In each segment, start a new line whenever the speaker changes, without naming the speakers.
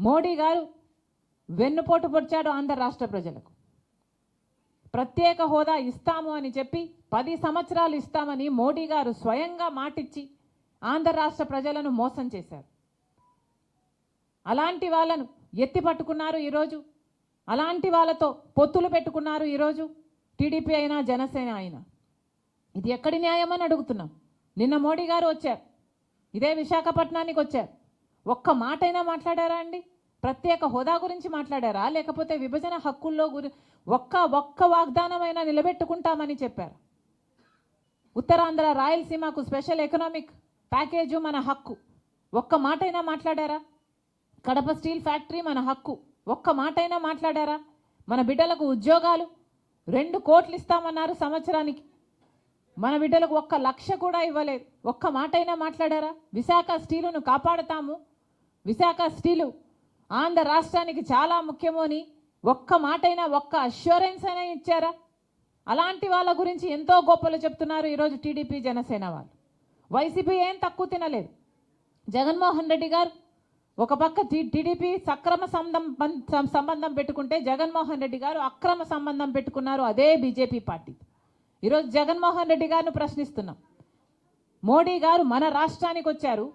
మోడీ గారు వెన్నుపోటు పొడిచాడు ఆంధ్ర రాష్ట్ర ప్రజలకు. ప్రత్యేక హోదా ఇస్తాము అని చెప్పి పది సంవత్సరాలు ఇస్తామని మోడీ గారు స్వయంగా మాటిచ్చి ఆంధ్ర రాష్ట్ర ప్రజలను మోసం చేశారు. అలాంటి వాళ్ళను ఎత్తి పట్టుకున్నారు ఈరోజు. అలాంటి వాళ్ళతో పొత్తులు పెట్టుకున్నారు ఈరోజు. టీడీపీ అయినా జనసేన అయినా. ఇది ఎక్కడి న్యాయం అని అడుగుతున్నాం. నిన్న మోడీ గారు వచ్చారు. ఇదే విశాఖపట్నానికి వచ్చారు. ఒక్క మాట అయినా మాట్లాడారా అండి? ప్రత్యేక హోదా గురించి మాట్లాడారా? లేకపోతే విభజన హక్కుల్లో గురి ఒక్క ఒక్క వాగ్దానమైనా నిలబెట్టుకుంటామని చెప్పారు. ఉత్తరాంధ్ర రాయలసీమకు స్పెషల్ ఎకనామిక్ ప్యాకేజు మన హక్కు. ఒక్క మాటైనా మాట్లాడారా? కడప స్టీల్ ఫ్యాక్టరీ మన హక్కు. ఒక్క మాటైనా మాట్లాడారా? మన బిడ్డలకు ఉద్యోగాలు రెండు కోట్లు ఇస్తామన్నారు సంవత్సరానికి. మన బిడ్డలకు ఒక్క లక్ష కూడా ఇవ్వలేదు. ఒక్క మాటైనా మాట్లాడారా? విశాఖ స్టీలును కాపాడుతాము విశాఖ స్టీలు ఆంధ్ర రాష్ట్రానికి చాలా ముఖ్యము అని ఒక్క మాటైనా ఒక్క అష్యూరెన్స్ అయినా ఇచ్చారా? అలాంటి వాళ్ళ గురించి ఎంతో గొప్పలు చెప్తున్నారు ఈరోజు టీడీపీ జనసేన వాళ్ళు. వైసీపీ ఏం తక్కువ తినలేదు. జగన్మోహన్ రెడ్డి గారు ఒక పక్క టీడీపీ సక్రమ సంబంధం సంబంధం పెట్టుకుంటే జగన్మోహన్ రెడ్డి గారు అక్రమ సంబంధం పెట్టుకున్నారు అదే బీజేపీ పార్టీ. ఈరోజు జగన్మోహన్ రెడ్డి గారిని ప్రశ్నిస్తున్నాం. మోడీ గారు మన రాష్ట్రానికి వచ్చారు.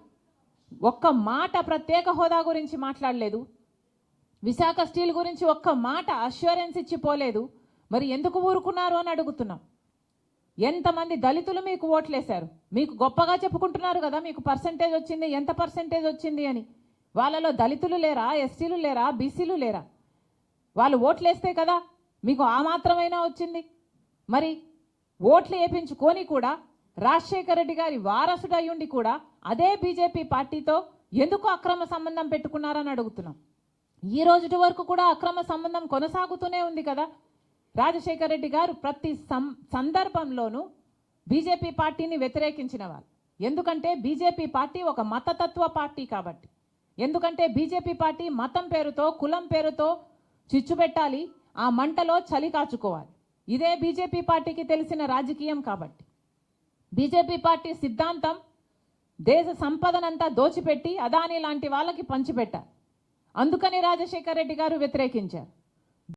ఒక్క మాట ప్రత్యేక హోదా గురించి మాట్లాడలేదు. విశాఖ స్టీల్ గురించి ఒక్క మాట అష్యూరెన్స్ ఇచ్చి పోలేదు. మరి ఎందుకు ఊరుకున్నారు అని అడుగుతున్నాం. ఎంతమంది దళితులు మీకు ఓట్లేశారు? మీకు గొప్పగా చెప్పుకుంటున్నారు కదా మీకు పర్సంటేజ్ వచ్చింది ఎంత పర్సంటేజ్ వచ్చింది అని. వాళ్ళలో దళితులు లేరా ఎస్టీలు లేరా బీసీలు లేరా? వాళ్ళు ఓట్లేస్తే కదా మీకు ఆ మాత్రమైనా వచ్చింది. మరి ఓట్లు వేయించుకొని కూడా రాజశేఖర రెడ్డి గారి వారసుడయ్యుండి కూడా అదే బీజేపీ పార్టీతో ఎందుకు అక్రమ సంబంధం పెట్టుకున్నారని అడుగుతున్నాం. ఈ రోజుటి వరకు కూడా అక్రమ సంబంధం కొనసాగుతూనే ఉంది కదా. రాజశేఖర రెడ్డి గారు ప్రతి సం సందర్భంలోనూ బీజేపీ పార్టీని వ్యతిరేకించిన ఎందుకంటే బీజేపీ పార్టీ ఒక మతతత్వ పార్టీ కాబట్టి. ఎందుకంటే బీజేపీ పార్టీ మతం పేరుతో కులం పేరుతో చిచ్చు పెట్టాలి ఆ మంటలో చలి కాచుకోవాలి. ఇదే బీజేపీ పార్టీకి తెలిసిన రాజకీయం కాబట్టి. బీజేపీ పార్టీ సిద్ధాంతం దేశ సంపదనంతా దోచిపెట్టి అదాని లాంటి వాళ్ళకి పంచిపెట్టారు. అందుకని రాజశేఖర రెడ్డి గారు వ్యతిరేకించారు.